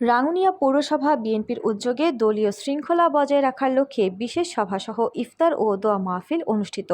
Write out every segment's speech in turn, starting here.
রাঙ্গুনিয়া পৌরসভা বিএনপির উদ্যোগে দলীয় শৃঙ্খলা বজায় রাখার লক্ষ্যে বিশেষ সভাসহ ইফতার ও দোয়া মাহফিল অনুষ্ঠিত।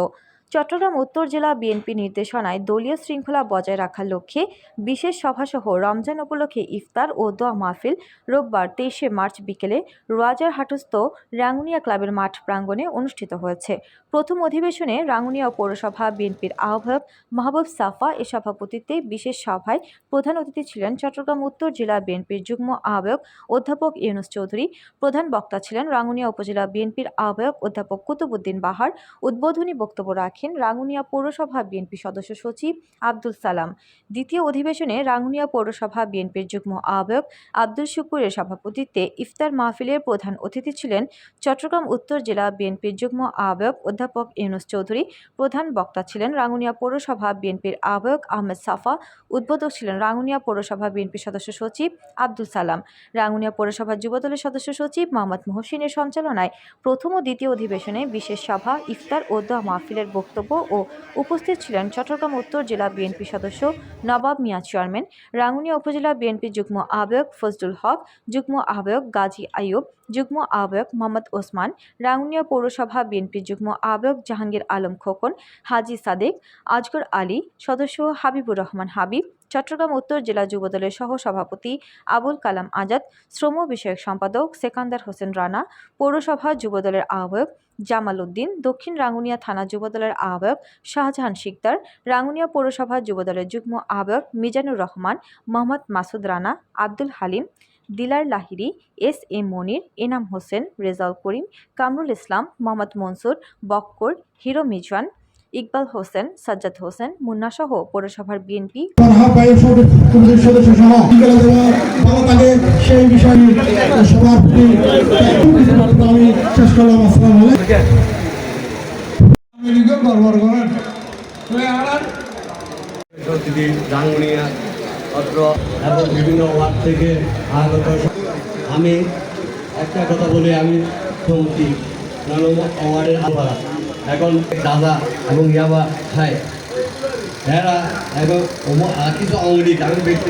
চট্টগ্রাম উত্তর জেলা বিএনপি নির্দেশনায় দলীয় শৃঙ্খলা বজায় রাখার লক্ষ্যে বিশেষ সভাসহ রমজান উপলক্ষে ইফতার ও দোয়া মাহফিল রোববার তেইশে মার্চ বিকেলে রাজার হাটস্থ রাঙ্গুনিয়া ক্লাবের মাঠ প্রাঙ্গণে অনুষ্ঠিত হয়েছে। প্রথম অধিবেশনে রাঙ্গুনিয়া পৌরসভা বিএনপির আহ্বায়ক মাহবুব সাফা এ সভাপতিত্বে বিশেষ সভায় প্রধান অতিথি ছিলেন চট্টগ্রাম উত্তর জেলা বিএনপির যুগ্ম আহ্বায়ক অধ্যাপক ইউনুস চৌধুরী, প্রধান বক্তা ছিলেন রাঙ্গুনিয়া উপজেলা বিএনপির আহ্বায়ক অধ্যাপক কুতুবুদ্দিন বাহার। উদ্বোধনী বক্তব্য রাখেন রাঙ্গুনিয়া পৌরসভা বিএনপি সদস্য সচিব আব্দুল সালাম। দ্বিতীয় অধিবেশনে রাঙ্গুনিয়া পৌরসভা বিএনপির যুগ্ম আহ্বায়ক আব্দুল শুকুরের সভাপতিত্বে ইফতার মাহফিলের প্রধান অতিথি ছিলেন চট্টগ্রাম উত্তর জেলা বিএনপির যুগ্ম আহ্বায়ক অধ্যাপক ইউনুস চৌধুরী। প্রধান বক্তা ছিলেন রাঙ্গুনিয়া পৌরসভা বিএনপির আহ্বায়ক আহমেদ সাফা। উদ্বোধক ছিলেন রাঙ্গুনিয়া পৌরসভা বিএনপির সদস্য সচিব আব্দুল সালাম। রাঙ্গুনিয়া পৌরসভা যুবদলের সদস্য সচিব মোহাম্মদ মহসিনের সঞ্চালনায় প্রথম ও দ্বিতীয় অধিবেশনে বিশেষ সভা, ইফতার ও দোয়া মাহফিলের বক্তব্য ও উপস্থিত ছিলেন চট্টগ্রাম উত্তর জেলা বিএনপি সদস্য নবাব মিয়া চেয়ারম্যান, রাঙ্গুনিয়া উপজেলা বিএনপি যুগ্ম আহ্বায়ক ফজলুল হক, যুগ্ম আহ্বায়ক গাজী আইয়ুব, যুগ্ম আহ্বায়ক মোহাম্মদ ওসমান, রাঙ্গুনিয়া পৌরসভা বিএনপি যুগ্ম আহ্বায়ক জাহাঙ্গীর আলম খোকন, হাজি সাদেক, আজগর আলী, সদস্য হাবিবুর রহমান হাবিব চট্টগ্রাম উত্তর জেলা যুবদলের সহ সভাপতি আবুল কালাম আজাদ, শ্রম বিষয়ক সম্পাদক সেকান্দার হোসেন রানা, পৌরসভা যুবদলের আহ্বায়ক জামাল উদ্দিন, দক্ষিণ রাঙ্গুনিয়া থানা যুবদলের আহ্বায়ক শাহজাহান শিকদার, রাঙ্গুনিয়া পৌরসভা যুবদলের যুগ্ম আহ্বায়ক Mizanur Rahman, Mohammad Masud Rana, Abdul Halim, Dilar Lahiri S M Monir, Enam Hossain, Rezaul Karim, Kamrul Islam, Mohammad Mansur, Bakkar, hero Mizwan Iqbal Hossain Sajjad Hossain Munna সহ পৌরসভার বিএনপি আমি অত্র এবং বিভিন্ন ওয়ার্ড থেকে আগত একটা কথা বলে আমি সমিতি নানু ওয়ার্ডের আলপাড়া এখন দাদা এবং ইয়াবা খায়। এরা এবং কিছু আঙুলি আমি ব্যক্তি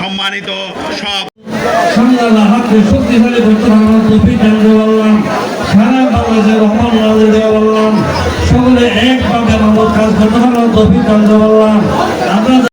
সম্মানিত সব সংগ্রামে হাতকে শক্তিশালী করতে পারলাম তফিক জানতে পারলাম সারা বাংলাদেশে রহমান নাজির দেওয়া পারলাম সকলে একভাবে আমাদের কাজ করতে পারলাম তফিক জানতে পারলাম